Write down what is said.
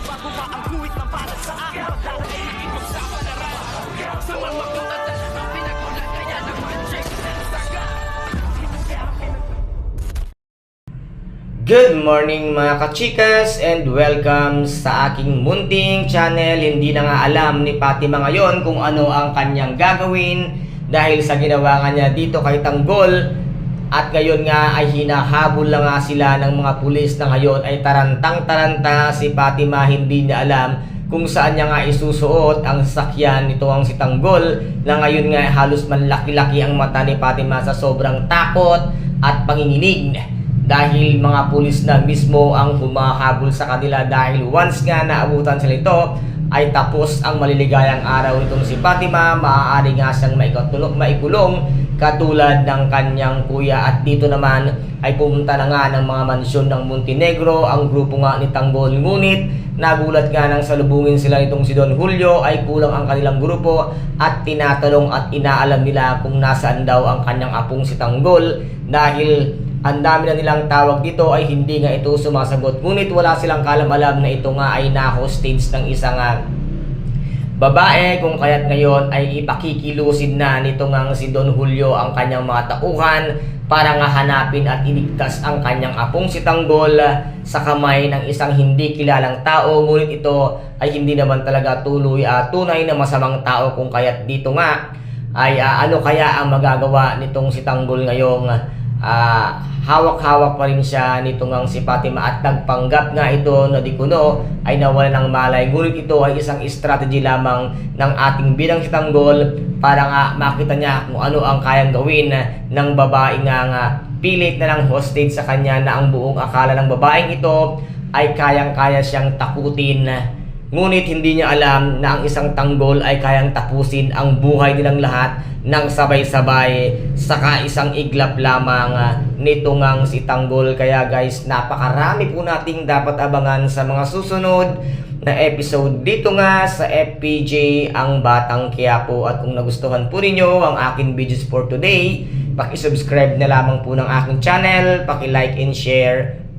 Ang guhit na para sa akin Pagdadaig ipagsapalaran Sa mga katatan Ang pinagulat kaya naman Check na saga. Good morning mga kachikas and welcome sa aking munting channel. Hindi na nga alam ni Fatima ngayon kung ano ang kanyang gagawin dahil sa ginawa nga niya dito kay Tanggol at ngayon nga ay hinahabol lang nga sila ng mga pulis na ngayon ay tarantang-taranta. Si Fatima hindi niya alam kung saan niya nga isusuot ang sasakyan nito ang si Tanggol na ngayon nga halos manlaki-laki ang mata ni Fatima sa sobrang takot at panginginig dahil mga pulis na mismo ang humahabol sa kanila dahil once nga naabutan sila ito ay tapos ang maliligayang araw nitong si Fatima. Maaari nga siyang maikatulong, maikulong katulad ng kanyang kuya. At dito naman ay pumunta na nga ng mga mansyon ng Montenegro. Ang grupo nga ni Tanggol. Ngunit nagulat nga nang salubungin sila nitong si Don Julio. Ay kulang ang kanilang grupo at tinatanong at inaalam nila kung nasaan daw ang kanyang apong si Tanggol dahil ang dami na nilang tawag dito ay hindi nga ito sumasagot. Ngunit wala silang kalam-alam na ito nga ay na-hostage ng isang ah, babae kung kaya't ngayon ay ipakikilusin na nito nga si Don Julio ang kanyang mga tauhan para nga hanapin at iligtas ang kanyang apong si Tanggol sa kamay ng isang hindi kilalang tao ngunit ito ay hindi naman talaga tuloy at tunay na masamang tao kung kaya't dito nga ay ah, ano kaya ang magagawa nitong si Tanggol ngayong ah, hawak-hawak pa rin siya nito ngang si Fatima at nagpanggap nga ito na di kuno ay nawala ng malay. Ngunit ito ay isang strategy lamang ng ating bilang si Tanggol para nga makita niya kung ano ang kayang gawin ng babae nga nga pilit na lang hostage sa kanya na ang buong akala ng babaeng ito ay kayang-kaya siyang takutin Ngunit hindi niya alam na ang isang tanggol ay kayang tapusin ang buhay nilang lahat ng sabay-sabay saka isang iglap lamang ah, nito ngang si tanggol. Kaya guys, napakarami po nating dapat abangan sa mga susunod na episode dito nga sa FPJ ang Batang Quiapo. At kung nagustuhan po ninyo ang akin videos for today, paki-subscribe na lamang po ng aking channel, paki-like and share